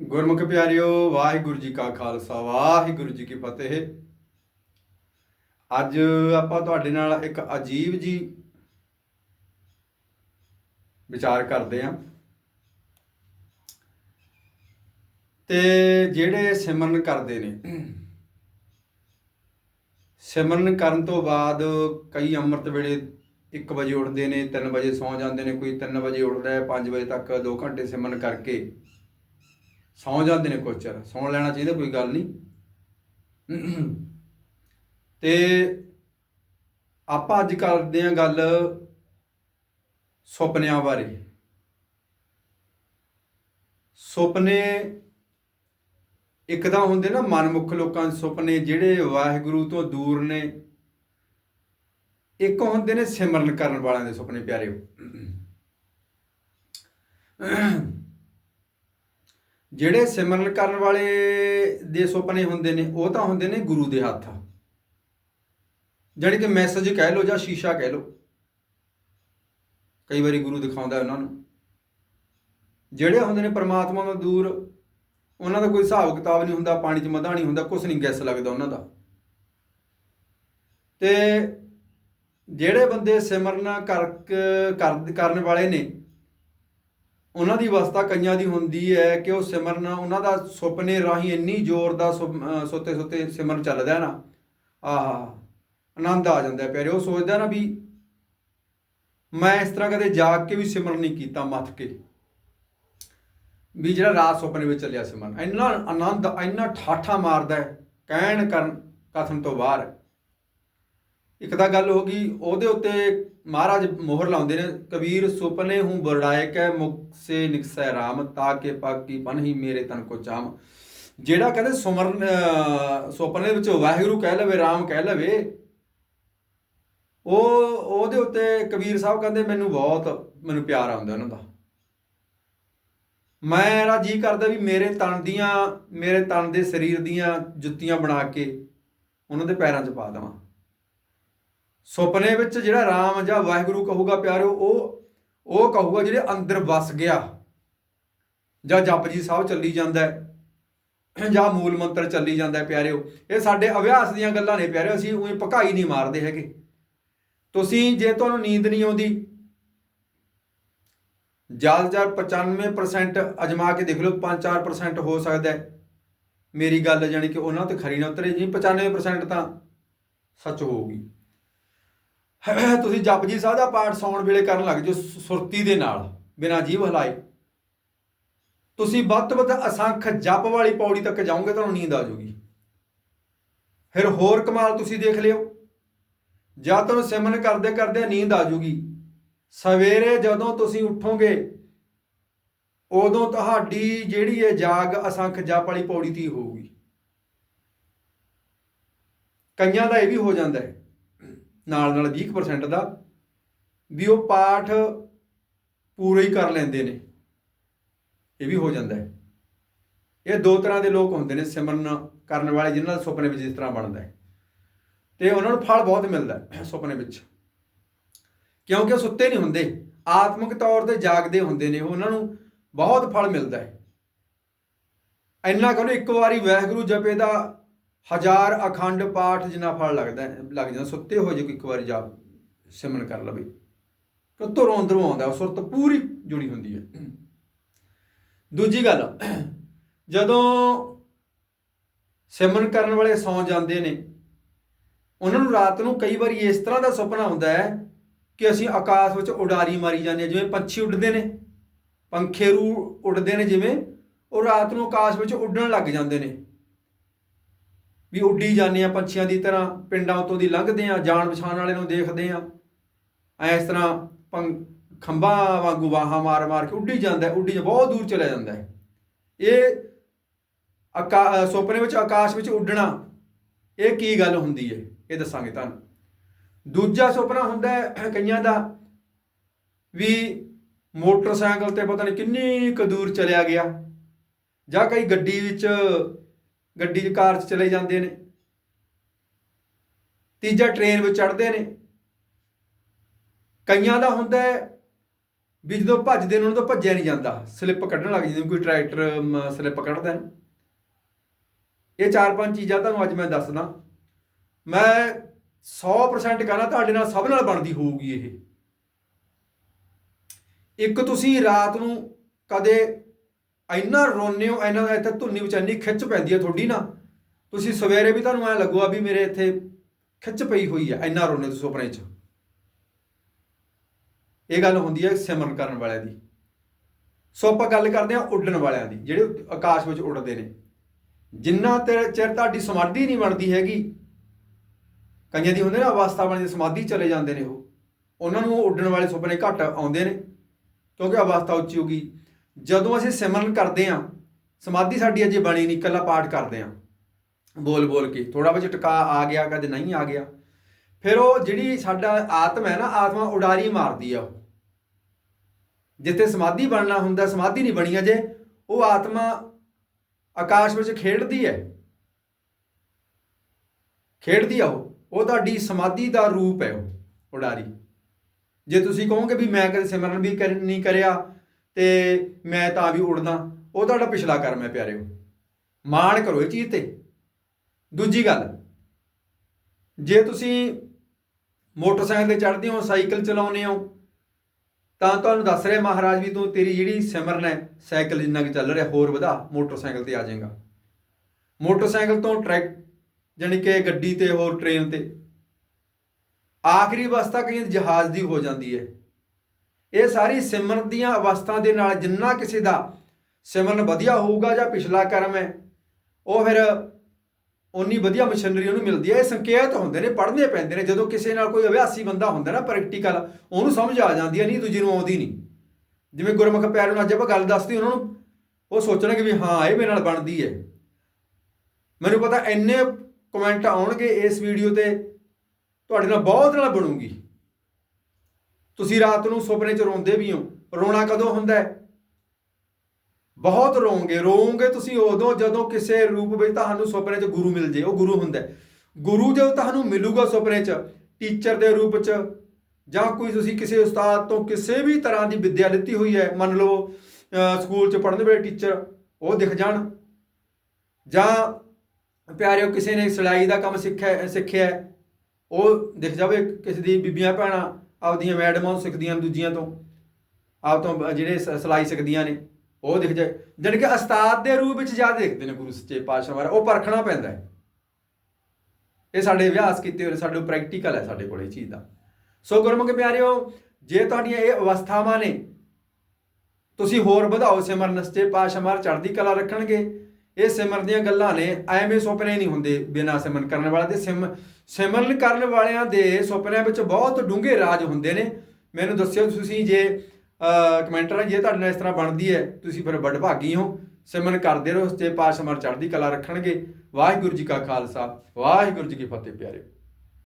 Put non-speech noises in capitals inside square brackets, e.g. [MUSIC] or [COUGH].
ਗੁਰਮੁਖ ਪਿਆਰਿਓ, ਵਾਹਿਗੁਰੂ ਜੀ ਕਾ ਖਾਲਸਾ, ਵਾਹਿਗੁਰੂ ਜੀ ਕੀ ਫਤਿਹ। ਅੱਜ ਆਪਾਂ ਤੁਹਾਡੇ ਨਾਲ ਇੱਕ ਅਜੀਬ ਜੀ ਵਿਚਾਰ ਕਰਦੇ ਆਂ ਤੇ ਜਿਹੜੇ ਸਿਮਰਨ ਕਰਦੇ ਨੇ, ਸਿਮਰਨ ਕਰਨ ਤੋਂ ਬਾਅਦ ਕਈ ਅੰਮ੍ਰਿਤ ਵੇਲੇ 1 ਵਜੇ ਉੱਠਦੇ ਨੇ 3 ਵਜੇ ਸੌਂ ਜਾਂਦੇ ਨੇ, ਕੋਈ 3 ਵਜੇ ਉੱਠਦਾ ਹੈ 5 ਵਜੇ ਤੱਕ 2 ਘੰਟੇ ਸਿਮਰਨ ਕਰਕੇ ਸੌਂ ਜਾਂਦੇ ਨੇ ਕੁਛ ਚਿਰ ਸੌਂ ਲੈਣਾ ਚਾਹੀਦਾ, ਕੋਈ ਗੱਲ ਨਹੀਂ। ਤੇ ਆਪਾਂ ਅੱਜ ਕਰਦੇ ਆਂ ਗੱਲ ਸੁਪਨਿਆਂ ਬਾਰੇ। ਸੁਪਨੇ ਇੱਕ ਤਾਂ ਹੁੰਦੇ ਨਾ ਮਨਮੁਖ ਲੋਕਾਂ ਦੇ ਸੁਪਨੇ, ਜਿਹੜੇ ਵਾਹਿਗੁਰੂ ਤੋਂ ਦੂਰ ਨੇ। ਇੱਕ ਹੁੰਦੇ ਨੇ ਸਿਮਰਨ ਕਰਨ ਵਾਲਿਆਂ ਦੇ ਸੁਪਨੇ, ਪਿਆਰਿਓ। ਜਿਹੜੇ ਸਿਮਰਨ ਕਰਨ ਵਾਲੇ ਦੇ ਸੁਪਨੇ ਹੁੰਦੇ ਨੇ, ਉਹ ਤਾਂ ਹੁੰਦੇ ਨੇ ਗੁਰੂ ਦੇ ਹੱਥ। ਜਾਣੀ ਕਿ ਮੈਸੇਜ ਕਹਿ ਲਓ ਜਾਂ ਸ਼ੀਸ਼ਾ ਕਹਿ ਲਓ। ਕਈ ਵਾਰੀ ਗੁਰੂ ਦਿਖਾਉਂਦਾ ਉਹਨਾਂ ਨੂੰ। ਜਿਹੜੇ ਹੁੰਦੇ ਨੇ ਪਰਮਾਤਮਾ ਤੋਂ ਦੂਰ, ਉਹਨਾਂ ਦਾ ਕੋਈ ਹਿਸਾਬ ਕਿਤਾਬ ਨਹੀਂ ਹੁੰਦਾ, ਪਾਣੀ 'ਚ ਮਧਾ ਨਹੀਂ ਹੁੰਦਾ ਕੁਝ ਨਹੀਂ ਗੈਸ ਲੱਗਦਾ ਉਹਨਾਂ ਦਾ। ਤੇ ਜਿਹੜੇ ਬੰਦੇ ਸਿਮਰਨ ਕਰ, ਕਰ- ਕਰਨ ਵਾਲੇ ਨੇ ਉਹਨਾਂ ਦੀ ਅਵਸਥਾ ਕਈਆਂ ਦੀ ਹੁੰਦੀ ਹੈ ਕਿ ਉਹ ਸਿਮਰਨ, ਉਹਨਾਂ ਦਾ ਸੁਪਨੇ ਰਾਹੀਂ ਇੰਨੀ ਜ਼ੋਰ ਦਾ ਸੁੱਤੇ ਸੁੱਤੇ ਸਿਮਰਨ ਚੱਲਦਾ ਨਾ। ਆਹਾ, ਆਨੰਦ ਆ ਜਾਂਦਾ ਪਿਆਰੇ, ਉਹ ਸੋਚਦਾ ਨਾ ਵੀ ਮੈਂ ਇਸ ਤਰ੍ਹਾਂ ਕਦੇ ਜਾਗ ਕੇ ਵੀ ਸਿਮਰਨ ਨਹੀਂ ਕੀਤਾ ਮੱਥ ਕੇ। ਵੀ ਜਿਹੜਾ ਰਾਤ ਸੁਪਨੇ ਵਿੱਚ ਚੱਲਿਆ ਸਿਮਰਨ, ਇੰਨਾ ਆਨੰਦ, ਇੰਨਾ ਠਾਠਾ ਮਾਰਦਾ ਹੈ, ਕਹਿਣ ਕਰਨ, ਕਥਨ ਤੋਂ ਬਾਹਰ। ਇੱਕ ਤਾਂ ਗੱਲ ਹੋ ਗਈ ਉਹਦੇ ਉੱਤੇ ਮਹਾਰਾਜ ਮੋਹਰ ਲਾਉਂਦੇ ਨੇ ਕਬੀਰ ਸੁਪਨੇ ਹੂੰ ਬਰੜਾਏ ਕੈ ਮੁਖ ਸੇ ਨਿਕਸੈ ਰਾਮ ਤਾਕੇ ਪਾਕੀ ਪਨਹੀ ਮੇਰੇ ਤਨ ਕੋ ਚਾਮ। ਜਿਹੜਾ ਕਹਿੰਦੇ ਸੁਮਰਨ ਅਹ, ਸੁਪਨੇ ਵਿੱਚ ਵਾਹਿਗੁਰੂ ਕਹਿ ਲਵੇ ਰਾਮ ਕਹਿ ਲਵੇ ਉਹ ਉਹਦੇ ਉੱਤੇ ਕਬੀਰ ਸਾਹਿਬ ਕਹਿੰਦੇ ਮੈਨੂੰ ਬਹੁਤ ਮੈਨੂੰ ਪਿਆਰ ਆਉਂਦਾ ਉਹਨਾਂ ਦਾ। ਮੇਰਾ ਜੀ ਕਰਦਾ ਵੀ ਮੇਰੇ ਤਨ ਦੀਆਂ ਮੇਰੇ ਤਨ ਦੇ ਸਰੀਰ ਦੀਆਂ ਜੁੱਤੀਆਂ ਬਣਾ ਕੇ ਉਹਨਾਂ ਦੇ ਪੈਰਾਂ 'ਚ ਪਾ ਦੇਵਾਂ। ਸੁਪਨੇ ਵਿੱਚ ਜਿਹੜਾ ਰਾਮ ਜਾਂ ਵਾਹਿਗੁਰੂ ਕਹੂਗਾ ਪਿਆਰਿਓ ਉਹ ਉਹ ਕਹੂਗਾ ਜਿਹੜੇ ਅੰਦਰ ਵਸ ਗਿਆ। ਜਾਂ ਜਪਜੀ ਸਾਹਿਬ ਚੱਲੀ ਜਾਂਦਾ ਜਾਂ ਮੂਲ ਮੰਤਰ ਚੱਲੀ ਜਾਂਦਾ ਹੈ, ਪਿਆਰਿਓ। ਇਹ ਸਾਡੇ ਅਭਿਆਸ ਦੀਆਂ ਗੱਲਾਂ ਨੇ ਪਿਆਰਿਓ, ਅਸੀਂ ਉਹੀ ਪਕਾਈ ਨਹੀਂ ਮਾਰਦੇ ਹੈਗੇ। ਤੁਸੀਂ, ਜੇ ਤੁਹਾਨੂੰ ਨੀਂਦ ਨਹੀਂ ਆਉਂਦੀ ਜ਼ਿਆਦਾ 95% ਅਜਮਾ ਕੇ ਦੇਖ ਲਓ 5-4% ਹੋ ਸਕਦਾ ਮੇਰੀ ਗੱਲ ਜਾਨੀ ਕਿ ਉਹਨਾਂ ਤੇ ਖਰੀ ਨਾ ਉਤਰੇ ਜੀ 95% ਤਾਂ ਸੱਚ ਹੋਊਗੀ। ਤੁਸੀਂ ਜਪਜੀ ਸਾਹਿਬ ਦਾ ਪਾਠ ਸੌਣ ਵੇਲੇ ਕਰਨ ਲੱਗ ਜਾਓ ਸੁਰਤੀ ਦੇ ਨਾਲ, ਬਿਨਾਂ ਜੀਵ ਹਲਾਏ। ਤੁਸੀਂ ਵੱਧ ਤੋਂ ਵੱਧ ਅਸੰਖ ਜਪ ਵਾਲੀ ਪੌੜੀ ਤੱਕ ਜਾਓਗੇ ਤੁਹਾਨੂੰ ਨੀਂਦ ਆ ਜਾਊਗੀ। ਫਿਰ ਹੋਰ ਕਮਾਲ ਤੁਸੀਂ ਦੇਖ ਲਿਓ। ਜਾਂ ਤੁਹਾਨੂੰ ਸਿਮਰਨ ਕਰਦੇ ਕਰਦੇ ਨੀਂਦ ਆ ਜਾਊਗੀ। ਸਵੇਰੇ ਜਦੋਂ ਤੁਸੀਂ ਉੱਠੋਗੇ, ਉਦੋਂ ਤੁਹਾਡੀ ਜਿਹੜੀ ਹੈ ਜਾਗ ਅਸੰਖ ਜਪ ਵਾਲੀ ਪੌੜੀ ਦੀ ਹੋਊਗੀ। ਕਈਆਂ ਦਾ ਇਹ ਵੀ ਹੋ ਜਾਂਦਾ ਹੈ। ਨਾਲ ਨਾਲ 20% ਦਾ, ਵੀ ਉਹ ਪਾਠ ਪੂਰੇ ਹੀ ਕਰ ਲੈਂਦੇ ਨੇ। ਇਹ ਵੀ ਹੋ ਜਾਂਦਾ ਹੈ। ਇਹ ਦੋ ਤਰ੍ਹਾਂ ਦੇ ਲੋਕ ਹੁੰਦੇ ਨੇ ਸਿਮਰਨ ਕਰਨ ਵਾਲੇ, ਜਿਨ੍ਹਾਂ ਦਾ ਸੁਪਨੇ ਵਿੱਚ ਇਸ ਤਰ੍ਹਾਂ ਬਣਦਾ ਹੈ। ਤੇ ਉਹਨਾਂ ਨੂੰ ਫਲ ਬਹੁਤ ਮਿਲਦਾ ਹੈ [CLEARS THROAT] ਸੁਪਨੇ ਵਿੱਚ। ਕਿਉਂਕਿ ਉਹ ਸੁੱਤੇ ਨਹੀਂ ਹੁੰਦੇ, ਆਤਮਿਕ ਤੌਰ ਤੇ ਜਾਗਦੇ ਹੁੰਦੇ ਨੇ, ਉਹਨਾਂ ਨੂੰ ਬਹੁਤ ਫਲ ਮਿਲਦਾ ਹੈ। ਇੰਨਾ ਕਹਿੰਦੇ ਇੱਕ ਵਾਰੀ ਵਾਹਿਗੁਰੂ ਜਪੇ ਦਾ ਹਜ਼ਾਰ ਅਖੰਡ ਪਾਠ ਜਿੰਨਾ ਫਲ ਲੱਗਦਾ ਲੱਗ ਜਾਂਦਾ, ਸੁੱਤੇ ਹੋ ਜੇ ਇੱਕ ਵਾਰੀ ਜਾਪ ਸਿਮਰਨ ਕਰ ਲਵੇ। ਕਿ ਧੁਰੋਂ ਅੰਦਰੋਂ ਆਉਂਦਾ, ਉਹ ਸੁਰਤ ਪੂਰੀ ਜੁੜੀ ਹੁੰਦੀ ਹੈ। ਦੂਜੀ ਗੱਲ, ਜਦੋਂ ਸਿਮਰਨ ਕਰਨ ਵਾਲੇ ਸੌਂ ਜਾਂਦੇ ਨੇ, ਉਹਨਾਂ ਨੂੰ ਰਾਤ ਨੂੰ ਕਈ ਵਾਰੀ ਇਸ ਤਰ੍ਹਾਂ ਦਾ ਸੁਪਨਾ ਹੁੰਦਾ ਹੈ ਕਿ ਅਸੀਂ ਆਕਾਸ਼ ਵਿੱਚ ਉਡਾਰੀ ਮਾਰੀ ਜਾਂਦੇ ਹਾਂ, ਜਿਵੇਂ ਪੰਛੀ ਉੱਡਦੇ ਨੇ, ਪੰਖੇ ਰੂ ਉੱਡਦੇ ਨੇ, ਜਿਵੇਂ ਉਹ ਰਾਤ ਨੂੰ ਆਕਾਸ਼ ਵਿੱਚ ਉੱਡਣ ਲੱਗ ਜਾਂਦੇ ਨੇ। ਵੀ ਉੱਡੀ ਜਾਂਦੇ ਆ ਪੰਛੀਆਂ ਦੀ ਤਰ੍ਹਾਂ, ਪਿੰਡਾਂ ਉਤੋਂ ਦੀ ਲੰਘਦੇ ਆ ਜਾਣ ਪਛਾਣ ਵਾਲੇ ਨੂੰ ਦੇਖਦੇ ਆ ਐ ਇਸ ਤਰ੍ਹਾਂ ਪੰਗ- ਖੰਭਾਂ ਵਾਂਗੂ ਵਾਹਾਂ ਮਾਰ ਮਾਰ ਕੇ ਉੱਡੀ ਜਾਂਦਾ ਉੱਡੀ ਜਾ- ਬਹੁਤ ਦੂਰ ਚਲਾ ਜਾਂਦਾ ਹੈ। ਇਹ ਆਕਾ ਸੁਪਨੇ ਵਿੱਚ, ਆਕਾਸ਼ ਵਿੱਚ ਉੱਡਣਾ, ਇਹ ਕੀ ਗੱਲ ਹੁੰਦੀ ਹੈ? ਇਹ ਦੱਸਾਂਗੇ ਤੁਹਾਨੂੰ। ਦੂਜਾ ਸੁਪਨਾ ਹੁੰਦਾ ਹੈ ਕਈਆਂ ਦਾ ਵੀ ਮੋਟਰਸਾਈਕਲ ਤੇ ਪਤਾ ਨਹੀਂ ਕਿੰਨੀ ਕੁ ਦੂਰ ਚਲਿਆ ਗਿਆ ਜਾਂ ਕਈ ਗੱਡੀ ਵਿੱਚ ਗੱਡੀ 'ਚ ਕਾਰ 'ਚ ਚਲੇ ਜਾਂਦੇ ਨੇ। ਤੀਜਾ ਟ੍ਰੇਨ ਵਿੱਚ ਚੜ੍ਹਦੇ ਨੇ। ਕਈਆਂ ਦਾ ਹੁੰਦਾ ਹੈ ਵੀ ਜਦੋਂ ਭੱਜਦੇ ਨੇ, ਉਹਨਾਂ ਤੋਂ ਭੱਜਿਆ ਨਹੀਂ ਜਾਂਦਾ। ਸਲਿੱਪ ਕੱਢਣ ਲੱਗ ਜਿਵੇਂ ਕੋਈ ਟਰੈਕਟਰ ਸਲਿੱਪ ਕੱਢਦਾ ਹੈ ਇਹ ਚਾਰ ਪੰਜ ਚੀਜ਼ਾਂ ਤੁਹਾਨੂੰ ਅੱਜ ਮੈਂ ਦੱਸਦਾ। ਮੈਂ 100% ਕਹਿੰਦਾ ਤੁਹਾਡੇ ਨਾਲ ਸਭ ਨਾਲ ਬਣਦੀ ਹੋਊਗੀ ਇਹ। ਇੱਕ ਤੁਸੀਂ ਰਾਤ ਨੂੰ ਕਦੇ ਇੰਨਾ ਰੋਨੇ ਹੋ, ਇੰਨਾ ਇੱਥੇ ਧੁੰਨੀ ਵਿੱਚ ਇੰਨੀ ਖਿੱਚ ਪੈਂਦੀ ਹੈ ਤੁਹਾਡੀ ਨਾ। ਤੁਸੀਂ ਸਵੇਰੇ ਵੀ ਤੁਹਾਨੂੰ ਐ ਲੱਗੂਗਾ ਵੀ ਮੇਰੇ ਇੱਥੇ ਖਿੱਚ ਪਈ ਹੋਈ ਹੈ ਇੰਨਾ ਰੋਨੇ ਤੁਸੀਂ ਸੁਪਨੇ 'ਚ। ਇਹ ਗੱਲ ਹੁੰਦੀ ਹੈ ਸਿਮਰਨ ਕਰਨ ਵਾਲਿਆਂ ਦੀ। ਸੋ ਆਪਾਂ ਗੱਲ ਕਰਦੇ ਹਾਂ ਉੱਡਣ ਵਾਲਿਆਂ ਦੀ, ਜਿਹੜੇ ਆਕਾਸ਼ ਵਿੱਚ ਉੱਡਦੇ ਨੇ। ਜਿੰਨਾ ਤੇ ਚਿਰ ਤੁਹਾਡੀ ਸਮਾਧੀ ਨਹੀਂ ਬਣਦੀ ਹੈਗੀ, ਕਈਆਂ ਦੀ ਹੁੰਦੇ ਨਾ ਅਵਸਥਾ ਬਣਦੀ, ਸਮਾਧੀ ਚਲੇ ਜਾਂਦੇ ਨੇ ਉਹ। ਉਹਨਾਂ ਨੂੰ ਉੱਡਣ ਵਾਲੇ ਸੁਪਨੇ ਘੱਟ ਆਉਂਦੇ ਨੇ, ਕਿਉਂਕਿ ਅਵਸਥਾ ਉੱਚੀ ਹੋ ਗਈ। ਜਦੋਂ ਅਸੀਂ ਸਿਮਰਨ ਕਰਦੇ ਹਾਂ, ਸਮਾਧੀ ਸਾਡੀ ਅਜੇ ਬਣੀ ਨਹੀਂ, ਇਕੱਲਾ ਪਾਠ ਕਰਦੇ ਹਾਂ। ਬੋਲ ਬੋਲ ਕੇ ਥੋੜਾ ਬਹੁਤ ਟਿਕਾ ਆ ਗਿਆ, ਕਦੇ ਨਹੀਂ ਆ ਗਿਆ। ਫਿਰ ਉਹ ਜਿਹੜੀ ਸਾਡਾ ਆਤਮਾ ਹੈ ਨਾ, ਆਤਮਾ ਉਡਾਰੀ ਮਾਰਦੀ ਆ ਉਹ। ਜਿੱਥੇ ਸਮਾਧੀ ਬਣਨਾ ਹੁੰਦਾ, ਸਮਾਧੀ ਨਹੀਂ ਬਣੀ ਅਜੇ, ਉਹ ਆਤਮਾ ਆਕਾਸ਼ ਵਿੱਚ ਖੇਡਦੀ ਹੈ। ਖੇਡਦੀ ਆ ਉਹ। ਉਹ ਤੁਹਾਡੀ ਸਮਾਧੀ ਦਾ ਰੂਪ ਹੈ ਉਹ, ਉਡਾਰੀ। ਜੇ ਤੁਸੀਂ ਕਹੋਗੇ ਵੀ ਮੈਂ ਕਦੇ ਸਿਮਰਨ ਵੀ ਕਰ- ਨਹੀਂ ਕਰਿਆ ਤੇ ਮੈਂ ਤਾਂ ਵੀ ਉੜਦਾ ਉਹ ਤੁਹਾਡਾ ਪਿਛਲਾ ਕਰਮ ਹੈ ਪਿਆਰਿਓ। ਮਾਣ ਕਰੋ ਇਹ ਚੀਜ਼ ਤੇ। ਦੂਜੀ ਗੱਲ, ਜੇ ਤੁਸੀਂ ਮੋਟਰਸਾਈਕਲ ਤੇ ਚੜ੍ਹਦੇ ਹੋ, ਸਾਈਕਲ ਚਲਾਉਂਦੇ ਹੋ, ਤਾਂ ਤੁਹਾਨੂੰ ਦੱਸ ਰਿਹਾ ਮਹਾਰਾਜ ਵੀ ਤੂੰ ਤੇਰੀ ਜਿਹੜੀ ਸਿਮਰਨ ਹੈ, ਸਾਈਕਲ ਜਿੰਨਾ ਕਿ ਚੱਲ ਰਿਹਾ, ਹੋਰ ਵਧਾ, ਮੋਟਰਸਾਈਕਲ ਤੇ ਆ ਜਾਏਗਾ। ਮੋਟਰਸਾਈਕਲ ਤੋਂ ਟਰੈਕ, ਜਾਣੀ ਕਿ ਗੱਡੀ ਤੇ ਹੋਰ ਟ੍ਰੇਨ ਤੇ, ਆਖਰੀ ਅਵਸਥਾ ਕਈ ਜਹਾਜ਼ ਦੀ ਹੋ ਜਾਂਦੀ ਹੈ। ਇਹ ਸਾਰੀ ਸਿਮਰਨ ਦੀਆਂ ਅਵਸਥਾ ਦੇ ਨਾਲ ਜਿੰਨਾ ਕਿਸੇ ਦਾ ਸਿਮਰਨ ਵਧੀਆ ਹੋਊਗਾ ਜਾਂ ਪਿਛਲਾ ਕਰਮ ਹੈ, ਉਹ ਫਿਰ ਉਨੀ ਵਧੀਆ ਮਸ਼ੀਨਰੀ ਉਹਨੂੰ ਮਿਲਦੀ ਹੈ। ਇਹ ਸੰਕੇਤ ਹੁੰਦੇ ਨੇ, ਪੜ੍ਹਨੇ ਪੈਂਦੇ ਨੇ। ਜਦੋਂ ਕਿਸੇ ਨਾਲ ਕੋਈ ਅਭਿਆਸੀ ਬੰਦਾ ਹੁੰਦਾ ਨਾ ਪ੍ਰੈਕਟੀਕਲ ਉਹਨੂੰ ਸਮਝ ਆ ਜਾਂਦੀ ਹੈ, ਨਹੀਂ ਦੂਜੇ ਨੂੰ ਆਉਂਦੀ ਨਹੀਂ। ਜਿਵੇਂ ਗੁਰਮੁਖ ਪਿਆਰੇ ਨੂੰ ਅੱਜ ਆਪਾਂ ਗੱਲ ਦੱਸਦੀ, ਉਹਨਾਂ ਨੂੰ ਉਹ ਸੋਚਣਗੇ ਵੀ ਹਾਂ, ਇਹ ਮੇਰੇ ਨਾਲ ਬਣਦੀ ਹੈ। ਮੈਨੂੰ ਪਤਾ ਇੰਨੇ ਕਮੈਂਟ ਆਉਣਗੇ ਇਸ ਵੀਡੀਓ ਤੇ, ਤੁਹਾਡੇ ਨਾਲ ਬਹੁਤ ਨਾਲ ਬਣੂਗੀ। ਤੁਸੀਂ ਰਾਤ ਨੂੰ ਸੁਪਨੇ 'ਚ ਰੋਂਦੇ ਵੀ ਹੋ। ਰੋਣਾ ਕਦੋਂ ਹੁੰਦਾ ਹੈ? ਬਹੁਤ ਰੋਂਗੇ। ਰੋਂਗੇ ਤੁਸੀਂ ਉਦੋਂ ਜਦੋਂ ਕਿਸੇ ਰੂਪ ਵਿੱਚ ਤੁਹਾਨੂੰ ਸੁਪਨੇ 'ਚ ਗੁਰੂ ਮਿਲ ਜੇ। ਉਹ ਗੁਰੂ ਹੁੰਦਾ ਹੈ। ਗੁਰੂ ਜਦੋਂ ਤੁਹਾਨੂੰ ਮਿਲੂਗਾ ਸੁਪਨੇ 'ਚ, ਟੀਚਰ ਦੇ ਰੂਪ 'ਚ, ਜਾਂ ਕੋਈ ਤੁਸੀਂ ਕਿਸੇ ਉਸਤਾਦ ਤੋਂ ਕਿਸੇ ਵੀ ਤਰ੍ਹਾਂ ਦੀ ਵਿੱਦਿਆ ਲਿੱਤੀ ਹੋਈ ਹੈ, ਮੰਨ ਲਓ ਸਕੂਲ 'ਚ ਪੜ੍ਹਨ ਵੇਲੇ ਟੀਚਰ, ਉਹ ਦਿਖ ਜਾਣ। ਜਾਂ ਪਿਆਰਿਓ, ਕਿਸੇ ਨੇ ਸਿਲਾਈ ਦਾ ਕੰਮ ਸਿੱਖਿਆ ਸਿੱਖਿਆ ਉਹ ਦਿਖ ਜਾਵੇ ਕਿਸੇ ਦੀ ਬੀਬੀਆਂ, ਭੈਣਾਂ ਆਪਦੀਆਂ ਮੈਡਮਾਂ ਉਹ ਸਿੱਖਦੀਆਂ ਦੂਜੀਆਂ ਤੋਂ। ਆਪ ਤੋਂ ਜਿਹੜੇ ਸ- ਸਿਲਾਈ ਸਿੱਖਦੀਆਂ ਨੇ, ਉਹ ਦਿਖ ਜਾਏ। ਜਾਣੀ ਕਿ ਉਸਤਾਦ ਦੇ ਰੂਪ ਵਿੱਚ ਜ਼ਿਆਦਾ ਦੇਖਦੇ ਨੇ ਗੁਰੂ ਸੱਚੇ ਪਾਤਸ਼ਾਹ ਮਹਾਰਾਜ। ਉਹ ਪਰਖਣਾ ਪੈਂਦਾ ਹੈ। ਇਹ ਸਾਡੇ ਅਭਿਆਸ ਕੀਤੇ ਹੋਏ ਸਾਡੇ ਪ੍ਰੈਕਟੀਕਲ ਹੈ ਸਾਡੇ ਕੋਲ ਇਹ ਚੀਜ਼ ਦਾ। ਸੋ ਗੁਰਮੁਖ ਪਿਆਰਿਓ, ਜੇ ਤੁਹਾਡੀਆਂ ਇਹ ਅਵਸਥਾਵਾਂ ਨੇ, ਤੁਸੀਂ ਹੋਰ ਵਧਾਓ ਸਿਮਰਨ ਸੱਚੇ ਪਾਤਸ਼ਾਹ ਮਹਾਰਾਜ, ਚੜ੍ਹਦੀ ਕਲਾ ਰੱਖਣਗੇ। ਇਹ ਸਿਮਰਨ ਦੀਆਂ ਗੱਲਾਂ ਨੇ, ਐਵੇਂ ਸੁਪਨੇ ਨਹੀਂ ਹੁੰਦੇ ਬਿਨਾਂ ਸਿਮਰਨ ਕਰਨ ਵਾਲਾ ਦੇ। ਸਿਮ, ਸਿਮਰਨ ਕਰਨ ਵਾਲਿਆਂ ਦੇ ਸੁਪਨਿਆਂ ਵਿੱਚ ਬਹੁਤ ਡੂੰਘੇ ਰਾਜ ਹੁੰਦੇ ਨੇ। ਮੈਨੂੰ ਦੱਸਿਓ ਤੁਸੀਂ ਜੇ ਕਮੈਂਟਰ ਜੇ ਤੁਹਾਡੇ ਨਾਲ ਇਸ ਤਰ੍ਹਾਂ ਬਣਦੀ ਹੈ, ਤੁਸੀਂ ਫਿਰ ਵਡਭਾਗੀ ਹੋ। ਸਿਮਰਨ ਕਰਦੇ ਰਹੋ ਸੱਚੇ ਪਾਸ਼ਮਰ ਚੜ੍ਹਦੀ ਕਲਾ ਰੱਖਣਗੇ। ਵਾਹਿਗੁਰੂ ਜੀ ਕਾ ਖਾਲਸਾ, ਵਾਹਿਗੁਰੂ ਜੀ ਕੀ ਫਤਿਹ ਪਿਆਰੇ